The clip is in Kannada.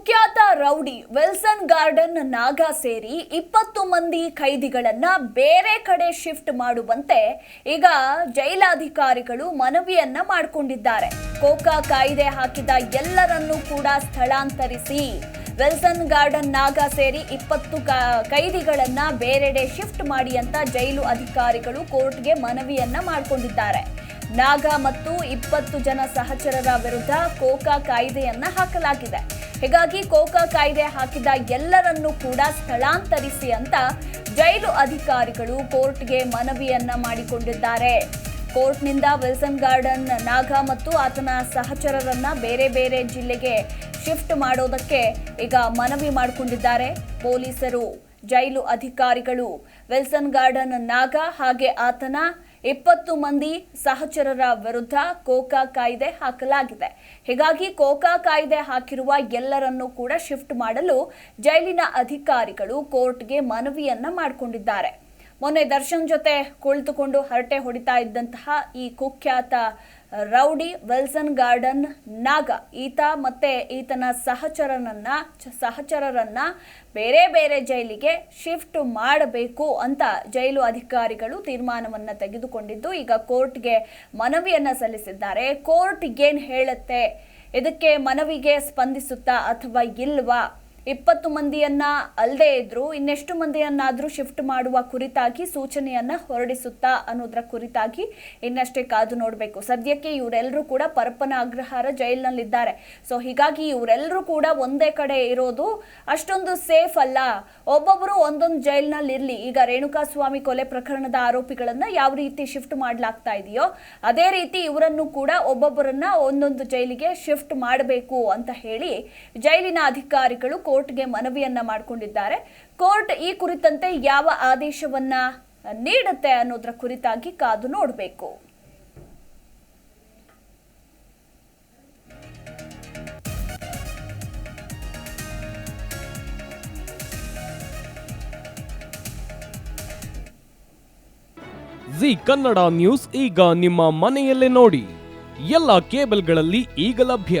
ಕುಖ್ಯಾತ ರೌಡಿ ವಿಲ್ಸನ್ ಗಾರ್ಡನ್ ನಾಗ ಸೇರಿ ಇಪ್ಪತ್ತು ಮಂದಿ ಖೈದಿಗಳನ್ನ ಬೇರೆ ಕಡೆ ಶಿಫ್ಟ್ ಮಾಡುವಂತೆ ಈಗ ಜೈಲಾಧಿಕಾರಿಗಳು ಮನವಿಯನ್ನ ಮಾಡಿಕೊಂಡಿದ್ದಾರೆ. ಕೋಕಾ ಕಾಯ್ದೆ ಹಾಕಿದ ಎಲ್ಲರನ್ನೂ ಕೂಡ ಸ್ಥಳಾಂತರಿಸಿ. ವಿಲ್ಸನ್ ಗಾರ್ಡನ್ ನಾಗ ಸೇರಿ ಇಪ್ಪತ್ತು ಕೈದಿಗಳನ್ನ ಬೇರೆಡೆ ಶಿಫ್ಟ್ ಮಾಡಿ ಅಂತ ಜೈಲು ಅಧಿಕಾರಿಗಳು ಕೋರ್ಟ್ಗೆ ಮನವಿಯನ್ನ ಮಾಡಿಕೊಂಡಿದ್ದಾರೆ. ನಾಗ ಮತ್ತು ಇಪ್ಪತ್ತು ಜನ ಸಹಚರರ ವಿರುದ್ಧ ಕೋಕಾ ಕಾಯ್ದೆಯನ್ನ ಹಾಕಲಾಗಿದೆ. ಹೀಗಾಗಿ ಕೋಕಾ ಕಾಯ್ದೆ ಹಾಕಿದ ಎಲ್ಲರನ್ನೂ ಕೂಡ ಸ್ಥಳಾಂತರಿಸಿ ಅಂತ ಜೈಲು ಅಧಿಕಾರಿಗಳು ಕೋರ್ಟ್ಗೆ ಮನವಿಯನ್ನ ಮಾಡಿಕೊಂಡಿದ್ದಾರೆ. ಕೋರ್ಟ್ನಿಂದ ವಿಲ್ಸನ್ ಗಾರ್ಡನ್, ನಾಗ ಮತ್ತು ಆತನ ಸಹಚರರನ್ನ ಬೇರೆ ಬೇರೆ ಜಿಲ್ಲೆಗೆ ಶಿಫ್ಟ್ ಮಾಡೋದಕ್ಕೆ ಈಗ ಮನವಿ ಮಾಡಿಕೊಂಡಿದ್ದಾರೆ ಪೊಲೀಸರು. ಜೈಲು ಅಧಿಕಾರಿಗಳು ವಿಲ್ಸನ್ ಗಾರ್ಡನ್, ನಾಗ ಹಾಗೆ ಆತನ ಇಪ್ಪತ್ತು ಮಂದಿ ಸಹಚರರ ವಿರುದ್ಧ ಕೋಕಾ ಕಾಯ್ದೆ ಹಾಕಲಾಗಿದೆ. ಹೀಗಾಗಿ ಕೋಕಾ ಕಾಯ್ದೆ ಹಾಕಿರುವ ಎಲ್ಲರನ್ನು ಕೂಡ ಶಿಫ್ಟ್ ಮಾಡಲು ಜೈಲಿನ ಅಧಿಕಾರಿಗಳು ಕೋರ್ಟ್ಗೆ ಮನವಿಯನ್ನ ಮಾಡಿಕೊಂಡಿದ್ದಾರೆ. ಮೊನ್ನೆ ದರ್ಶನ್ ಜೊತೆ ಕುಳಿತುಕೊಂಡು ಹರಟೆ ಹೊಡಿತಾ ಇದ್ದಂತಹ ಈ ಕುಖ್ಯಾತ ರೌಡಿ ವೆಲ್ಸನ್ ಗಾರ್ಡನ್ ನಾಗ, ಈತ ಮತ್ತೆ ಈತನ ಸಹಚರನನ್ನ ಸಹಚರರನ್ನ ಬೇರೆ ಬೇರೆ ಜೈಲಿಗೆ ಶಿಫ್ಟ್ ಮಾಡಬೇಕು ಅಂತ ಜೈಲು ಅಧಿಕಾರಿಗಳು ತೀರ್ಮಾನವನ್ನ ತೆಗೆದುಕೊಂಡಿದ್ದು, ಈಗ ಕೋರ್ಟ್ಗೆ ಮನವಿಯನ್ನ ಸಲ್ಲಿಸಿದ್ದಾರೆ. ಕೋರ್ಟ್ ಏನ್ ಹೇಳುತ್ತೆ? ಇದಕ್ಕೆ ಮನವಿಗೆ ಸ್ಪಂದಿಸುತ್ತಾ ಅಥವಾ ಇಲ್ವಾ? ಇಪ್ಪತ್ತು ಮಂದಿಯನ್ನ ಅಲ್ಲದೆ ಇದ್ರು, ಇನ್ನೆಷ್ಟು ಮಂದಿಯನ್ನಾದರೂ ಶಿಫ್ಟ್ ಮಾಡುವ ಕುರಿತಾಗಿ ಸೂಚನೆಯನ್ನ ಹೊರಡಿಸುತ್ತಾ ಅನ್ನೋದ್ರ ಕುರಿತಾಗಿ ಇನ್ನಷ್ಟೇ ಕಾದು ನೋಡಬೇಕು. ಸದ್ಯಕ್ಕೆ ಇವರೆಲ್ಲರೂ ಕೂಡ ಪರಪ್ಪನ ಅಗ್ರಹಾರ ಜೈಲಿನಲ್ಲಿದ್ದಾರೆ. ಸೊ ಹೀಗಾಗಿ ಇವರೆಲ್ಲರೂ ಕೂಡ ಒಂದೇ ಕಡೆ ಇರೋದು ಅಷ್ಟೊಂದು ಸೇಫ್ ಅಲ್ಲ. ಒಬ್ಬೊಬ್ಬರು ಒಂದೊಂದು ಜೈಲಿನಲ್ಲಿ ಇರಲಿ ಈಗ ರೇಣುಕಾ ಸ್ವಾಮಿ ಕೊಲೆ ಪ್ರಕರಣದ ಆರೋಪಿಗಳನ್ನ ಯಾವ ರೀತಿ ಶಿಫ್ಟ್ ಮಾಡಲಾಗ್ತಾ ಇದೆಯೋ, ಅದೇ ರೀತಿ ಇವರನ್ನು ಕೂಡ ಒಬ್ಬೊಬ್ಬರನ್ನ ಒಂದೊಂದು ಜೈಲಿಗೆ ಶಿಫ್ಟ್ ಮಾಡಬೇಕು ಅಂತ ಹೇಳಿ ಜೈಲಿನ ಅಧಿಕಾರಿಗಳು ಕೋರ್ಟ್ಗೆ ಮನವಿಯನ್ನ ಮಾಡಿಕೊಂಡಿದ್ದಾರೆ. ಕೋರ್ಟ್ ಈ ಕುರಿತಂತೆ ಯಾವ ಆದೇಶವನ್ನ ನೀಡುತ್ತೆ ಅನ್ನೋದ್ರ ಕುರಿತಾಗಿ ಕಾದು ನೋಡಬೇಕು. ಜಿ ಕನ್ನಡ ನ್ಯೂಸ್ ಈಗ ನಿಮ್ಮ ಮನೆಯಲ್ಲೇ ನೋಡಿ. ಎಲ್ಲ ಕೇಬಲ್ಗಳಲ್ಲಿ ಈಗ ಲಭ್ಯ.